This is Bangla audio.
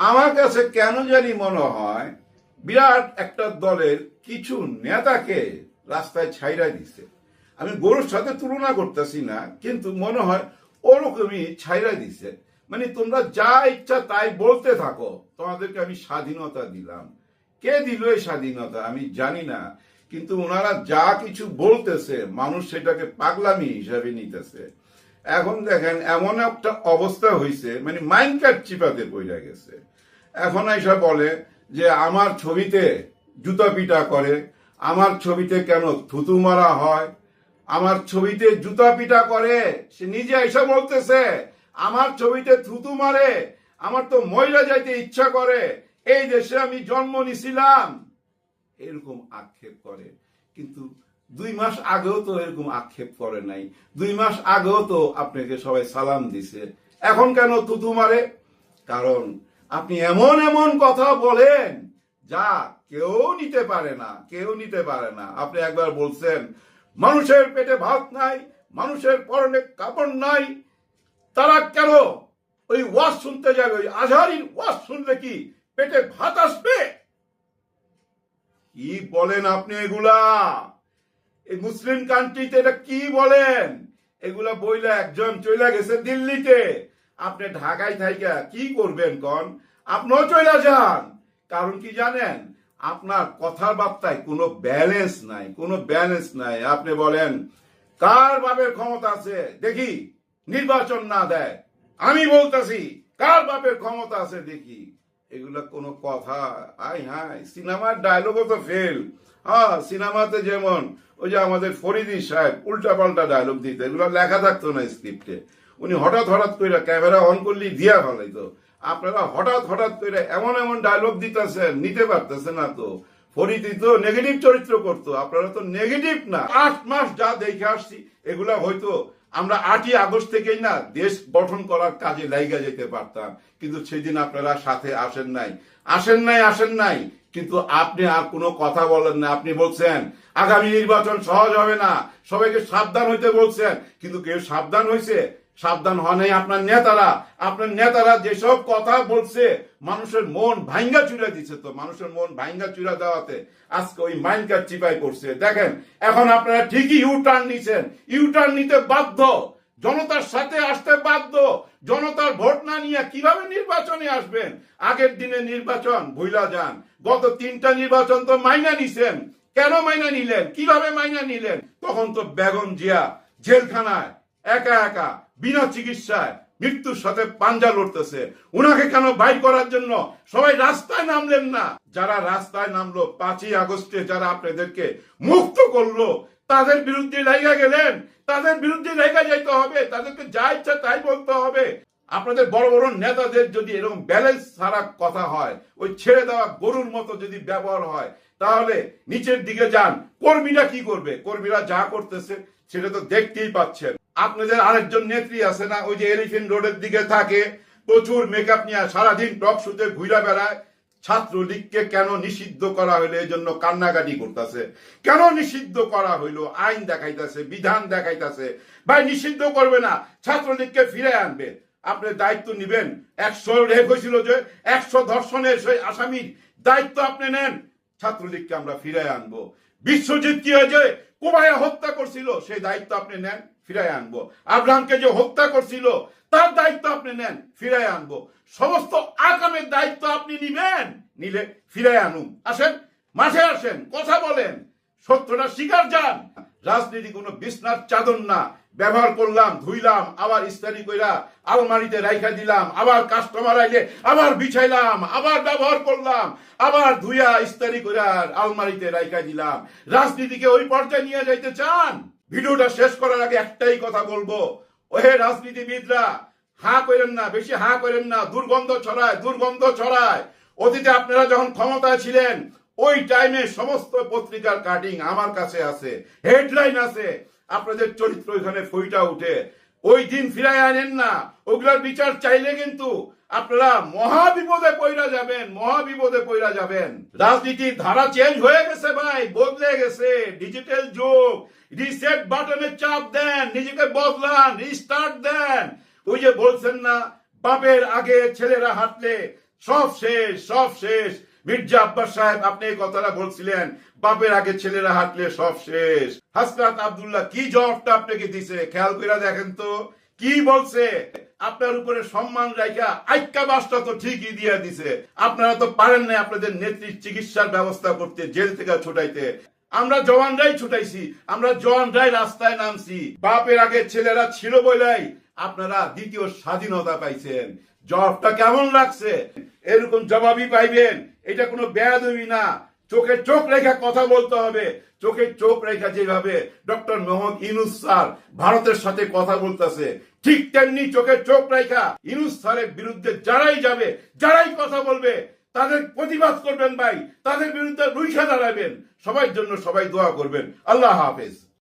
আমার কাছে কেন জানি মনে হয় বিরাট একটা দলের কিছু নেতাকে রাস্তায় ছাইরা দিছে। আমি গরুর সাথে তুলনা করতেছি না, কিন্তু মনে হয় ওরকমই ছাইরা দিছে। মানে তোমরা যা ইচ্ছা তাই বলতে থাকো, তোমাদেরকে আমি স্বাধীনতা দিলাম। কে দিল এই স্বাধীনতা আমি জানি না, কিন্তু ওনারা যা কিছু বলতেছে, মানুষ সেটাকে পাগলামি হিসাবে নিতেছে। এখন দেখেন, এমন একটা অবস্থা হয়েছে মানে মাইন্ড কাট চিপাতে পড়ে গেছে। এখন এসে বলে যে, আমার ছবিতে জুতা পিটা করে, আমার ছবিতে কেন থুতু মারা হয়? আমার ছবিতে জুতা পিটা করে, সে নিজে এসে বলতেছে, আমার ছবিতে থুতু মারে, আমার তো মহিলা যাইতে ইচ্ছা করে, এই দেশে আমি জন্ম নিছিলাম। এরকম আক্ষেপ করে। কিন্তু দুই মাস আগেও তো এরকম আক্ষেপ করে নাই। দুই মাস আগেও তো আপনাকে সবাই সালাম দিছে। এখন কেন তুতু মারে? কারণ আপনি এমন এমন কথা বলেন যা কেউ নিতে পারে না, কেউ নিতে পারে না। আপনি একবার বলছেন, মানুষের পেটে ভাত নাই, মানুষের পরনে কাপড় নাই। তারা কেন ওই ওয়াজ শুনতে যাবে? ওই আজহারির ওয়াজ শুনলে কি পেটে ভাত আসবে? কি বলেন আপনি এগুলা? এই মুসলিম কান্ট্রিতে এটা কি বলেন? এগুলা বইলে একজন চলে গেছে দিল্লিতে। আপনি ঢাকায় থাইকা কি করবেন কন? আপনিও চলে যান। কারণ কি জানেন? আপনার কথাবার্তায় কোনো ব্যালেন্স নাই, কোনো ব্যালেন্স নাই। আপনি বলেন, কার বাপের ক্ষমতা আছে? দেখি, নির্বাচন না দেয়। আমি বলতেছি, কার বাপের ক্ষমতা আছে দেখি। এগুলা কোনো কথা আই হাই, সিনেমার ডায়লগও তো ফেল হ্যাঁ সিনেমাতে যেমন ওই যে আমাদের ফরিদি সাহেব উল্টা পাল্টা ডায়লগ দিত এগুলো লেখা থাকতো না স্ক্রিপ্টে উনি হঠাৎ হঠাৎ করে ক্যামেরা অন করলেই দিয়া ফেলাইতো। আপনারা হঠাৎ হঠাৎ করে এমন এমন ডায়লগ দিতেছেন, নিতে পারতেছে না তো। ফরিদি তো নেগেটিভ চরিত্র করতো। আপনারা তো নেগেটিভ না। আট মাস যা দেখে আসছি, এগুলা হয়তো আমরা আটই আগস্ট থেকেই না দেশ গঠন করার কাজে লাইগা যেতে পারতাম। কিন্তু সেদিন আপনারা সাথে আসেন নাই। আসেন নাই আসেন নাই। কিন্তু আপনি আর কোনো কথা বলেন না। আপনি বলছেন, আগামী নির্বাচন সহজ হবে না। সবাইকে সাবধান হইতে বলছেন। কিন্তু কেউ সাবধান হয়েছে সাবধান নেই আপনার নেতারা। আপনার নেতারা যেসব কথা বলছে, মানুষের মন ভাঙ্গা চুরা দিচ্ছে তো, মানুষের মন ভাঙ্গা চুরা দেওয়াতে আজকে ওই মাইন্ডকার চিপাই করছে। দেখেন, এখন আপনারা ঠিকই ইউ টার্ন নিছেন। ইউ টার্ন নিতে বাধ্য। জনতার সাথে আসতে বাধ্য। জনতার ভোট না নিয়ে কীভাবে নির্বাচনে আসবেন? আগের দিনে নির্বাচন, ভুইলা যান। গত তিনটা নির্বাচন তো মাইনা নিছেন। কেন মাইনা নিলেন? কীভাবে মাইনা নিলেন? তখন তো বেগম জিয়া জেলখানায় একা একা, বিনা চিকিৎসায় মৃত্যুর সাথে পাঞ্জা লড়তেছে। উনাকে কেন বাইর করার জন্য? সবাই রাস্তায় নামলেন না। যারা রাস্তায় নামলো, পাঁচই আগস্টে যারা আপনাদেরকে মুক্ত করল, তাদের বিরুদ্ধে লাইগা গেলেন। তাদের বিরুদ্ধে লাইগা যাইতে হবে। তাদেরকে যা ইচ্ছা তাই বলতে হবে। আপনাদের বড় বড় নেতাদের যদি এরকম ব্যালেন্স ছাড়া কথা হয়, ওই ছেড়ে দেওয়া গরুর মতো যদি ব্যবহার হয়, তাহলে নিচের দিকে যান। কর্মীরা কি করবে? কর্মীরা যা করতেছে, সেটা তো দেখতেই পাচ্ছেন। আপনাদের আরেকজন নেত্রী আছে না, ওই যে এলিফেন্ট রোডের দিকে থাকে, প্রচুর মেকআপ নিয়ে সারাদিন টক শুতে ঘুরা বেড়ায়, ছাত্রলীগকে কেন নিষিদ্ধ করা হইল? এই জন্য কান্নাকাটি করতেছে। কেন নিষিদ্ধ করা হইল? আইন দেখাইতেছে, বিধান দেখাইতেছে। ভাই, নিষিদ্ধ করবে না, ছাত্রলীগকে ফিরে আনবে। আপনি দায়িত্ব নিবেন। একশো রেপ হয়েছিল যে, একশো ধর্ষণের সেই আসামির দায়িত্ব আপনি নেন, ছাত্রলীগকে আমরা ফিরে আনব। বিশ্বজিৎ কি হয়েছে কুমায়া হত্যা করছিল, সেই দায়িত্ব আপনি নেন। ফিরাই আনব। আব্রাহামকে যে হত্যা করছিল, তার দায়িত্ব আপনি নেন ফিরাই আনব। সমস্ত আকামের দায়িত্ব আপনি নিবেন, নিলে ফিরাই আনুন। আসেন, মাঠে আসেন, কথা বলেন। সত্যটা স্বীকার যান। রাজনীতি কোনো বিছনার চাদর না। ব্যবহার করলাম, ধুইলাম, আবার ইস্তারি কইরা আলমারিতে রাইখা দিলাম, আবার কাস্টমার আইলে আবার বিছাইলাম, আবার ব্যবহার করলাম, আবার ধুইয়া ইস্তারি কইরা আলমারিতে রাইখা দিলাম। রাজনীতিকে ওই পর্যায়ে নিয়ে যাইতে চান? ভিডিওটা শেষ করার আগে একটাই কথা বলব। ওহে রাজনীতিবিদরা, হা করেন না, বেশি হা করেন না, দুর্গন্ধ ছড়ায় দুর্গন্ধ ছড়ায়। অতীতে আপনারা যখন ক্ষমতায় ছিলেন, ওই টাইমে সমস্ত পত্রিকার কাটিং আমার কাছে আছে, হেডলাইন আছে। আপনাদের চরিত্র এখানে ফইটা উঠে। ওই দিন ফিরাই আনেন না, ওগুলার বিচার চাইলে কিন্তু আপনারা মহা বিপদে পইরা যাবেন মহা বিপদে পইরা যাবেন। রাজনীতির ধারা চেঞ্জ হয়ে গেছে ভাই, বদলে গেছে। ডিজিটাল যুগ রিসেট বাটনে চাপ দেন, নিজেকে বদলান রিস্টার্ট দেন। ওই যে বলছেন না, বাপের আগে ছেলেরা হাঁটলে সব শেষ সব শেষ। মির্জা আব্বাস সাহেব, আপনি এই কথাটা বলছিলেন, বাপের আগে ছেলেরা হাঁটলে সব শেষ। হাসরাত আব্দুল্লাহ, কি জবাবটা আপনাকে দিছে? খেয়াল করে দেখেন তো, কি বলছে? আপনার উপরে সম্মান রাখা আইক্কা বাসটা তো ঠিকই দিয়ে দিছে। আপনারা তো পারেন না আপনাদের নেত্রীর চিকিৎসার ব্যবস্থা করতে, জেল থেকে ছুটাইতে। আমরা জওয়ানরাই ছুটাইছি, আমরা জওয়ানরাই রাস্তায় নামছি। বাপের আগে ছেলেরা ছিল বলেই আপনারা দ্বিতীয় স্বাধীনতা পাইছেন। জবটা কেমন লাগছে? এরকম জবাবই পাইবেন, এটা কোনো বেয়াদবি না। চোখে চোখ রেখা কথা বলতে হবে। চোখে চোখ রেখা যেভাবে ডক্টর মোহাম্মদ ইনুস স্যার ভারতের সাথে কথা বলতেছে ঠিক তেমনি চোখে চোখ রাইখা ইনুস বিরুদ্ধে যারাই যাবে, যারাই কথা বলবে, তাদের প্রতিবাদ করবেন ভাই, তাদের বিরুদ্ধে রুইখা দাঁড়াবেন। সবাই জন্য সবাই দোয়া করবেন। আল্লাহ হাফেজ।